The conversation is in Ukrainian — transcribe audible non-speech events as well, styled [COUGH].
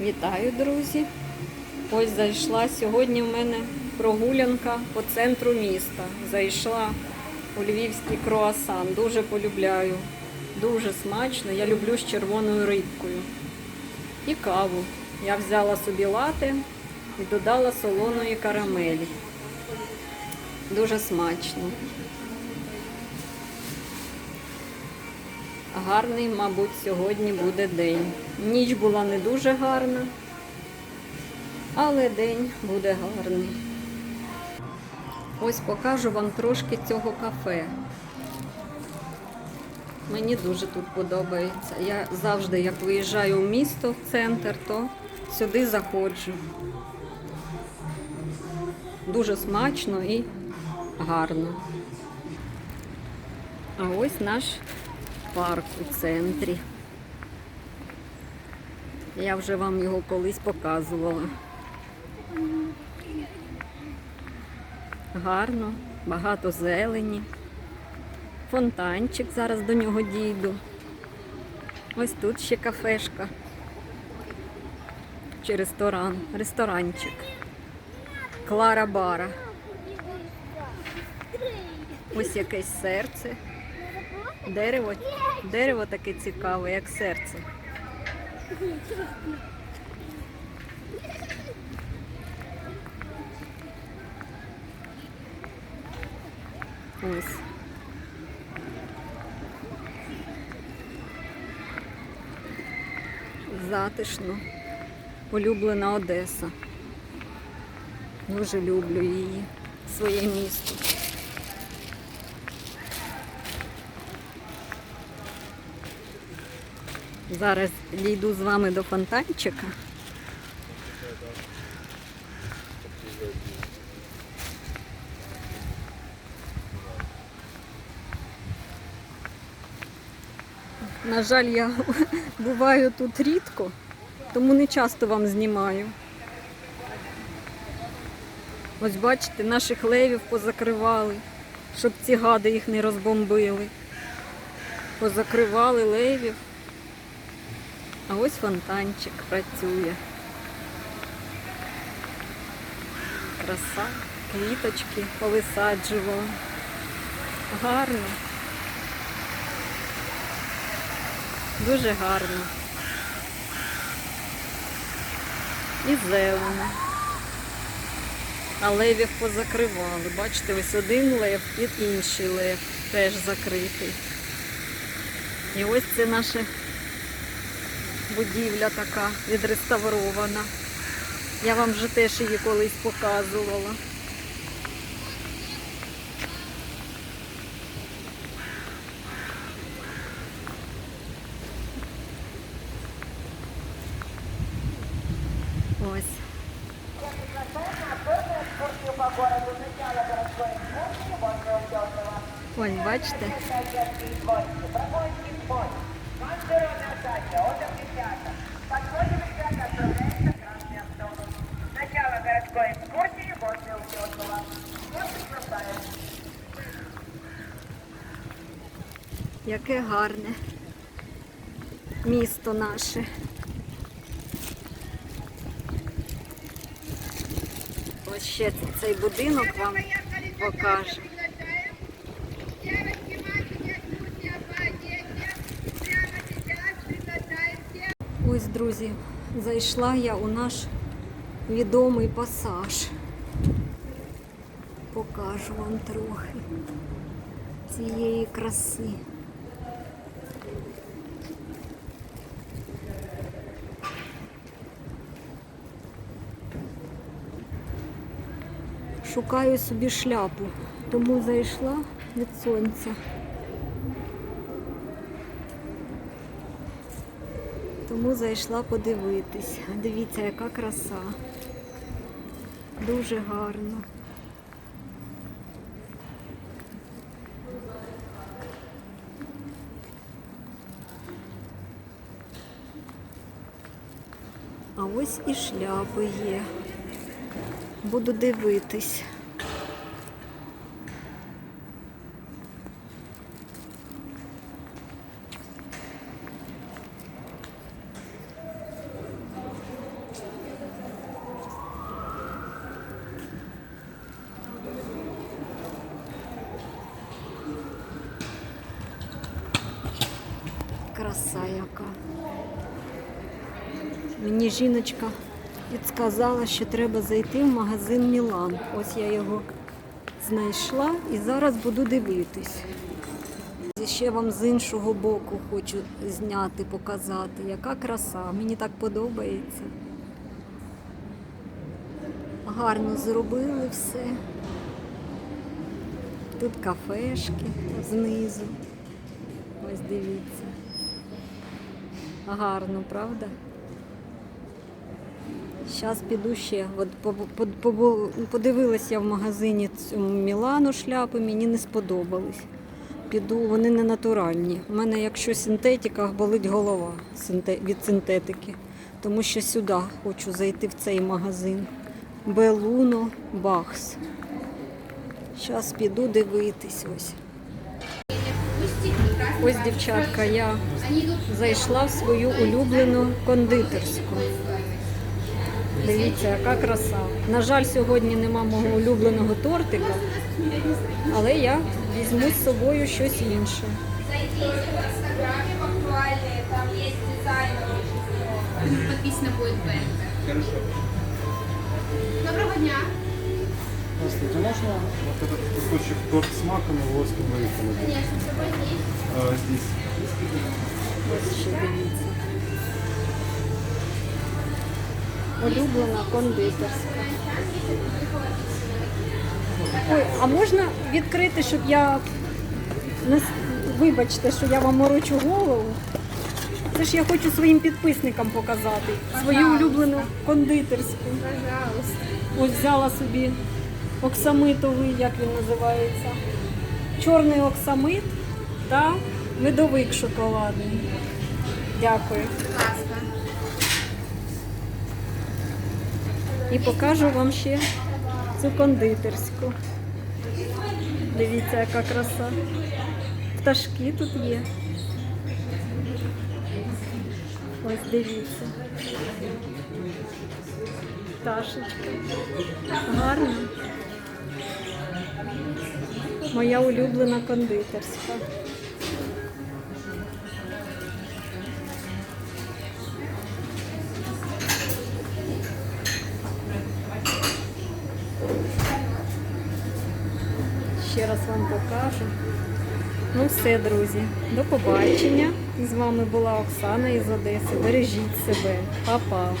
Вітаю, друзі! Ось зайшла сьогодні в мене прогулянка по центру міста. Зайшла у львівський круасан. Дуже полюбляю. Дуже смачно. Я люблю з червоною рибкою. І каву. Я взяла собі лати і додала солоної карамелі. Дуже смачно. Гарний, мабуть, сьогодні буде день. Ніч була не дуже гарна, але день буде гарний. Ось покажу вам трошки цього кафе. Мені дуже тут подобається. Я завжди, як виїжджаю в місто, в центр, то сюди заходжу. Дуже смачно і гарно. А ось наш парк у центрі. Я вже вам його колись показувала. Гарно, багато зелені. Фонтанчик, зараз до нього дійду. Ось тут ще кафешка. Чи ресторан, ресторанчик. Клара Бара. Ось якесь серце. Дерево, дерево таке цікаве, як серце. Ось. Затишно. Улюблена Одеса. Дуже люблю її, своє місто. Зараз дійду з вами до фонтанчика. На жаль, я [LAUGHS] буваю тут рідко, тому не часто вам знімаю. Ось бачите, наших левів позакривали, щоб ці гади їх не розбомбили. Позакривали левів. А ось фонтанчик працює. Краса, квіточки повисаджувала. Гарно. Дуже гарно. І зелено. А левів позакривали. Бачите, ось один лев і інший лев теж закритий. І ось це наше будівля така відреставрована. Я вам вже теж її колись показувала. Ось. Ось, бачите? Начало городской экскурсии возле Утесова. Яке гарне місто наше. Ось ще цей будинок вам покажу. Ось, друзі, зайшла я у наш відомий пасаж. Покажу вам трохи цієї краси. Шукаю собі шляпу, тому зайшла від сонця. Тому зайшла подивитись. Дивіться, яка краса. Дуже гарно. А ось і шляпи є. Буду дивитись. Краса яка. Мені жіночка підсказала, що треба зайти в магазин Мілан. Ось я його знайшла і зараз буду дивитись. І Ще вам з іншого боку хочу зняти, показати, яка краса. Мені так подобається. Гарно зробили все. Тут кафешки знизу. Ось дивіться. Гарно, правда? Зараз піду ще. От подивилася в магазині цьому Мілану шляпи, мені не сподобались. Піду, вони не натуральні. У мене, якщо синтетика, болить голова від синтетики. Тому що сюди хочу зайти в цей магазин. Белуно Бахс. Зараз піду дивитись ось. Ось, дівчатка, я зайшла в свою улюблену кондитерську. Дивіться, яка краса. На жаль, сьогодні нема мого улюбленого тортика, але я візьму з собою щось інше. Зайдите в Инстаграме в там есть дизайн. Доброго дня. Здравствуйте, можно вот этот кусочек торт с маком и воском орехом? Конечно, с собой здесь. А, здесь. Улюблена кондитерська. Ой, а можна відкрити, щоб я не с- вибачте, що я вам морочу голову. Це ж я хочу своїм підписникам показати. Свою Пожалуйста. улюблену кондитерську. Пожалуйста. Ось взяла собі оксамитовий, як він називається. Чорний оксамит та медовик шоколадний. Дякую. І покажу вам ще цю кондитерську. Дивіться, яка краса. Пташки тут є. Ось дивіться. Пташечка. Гарно. Моя улюблена кондитерська. Ще раз вам покажу. Ну все, друзі, до побачення. З вами була Оксана із Одеси. Бережіть себе. Па-па.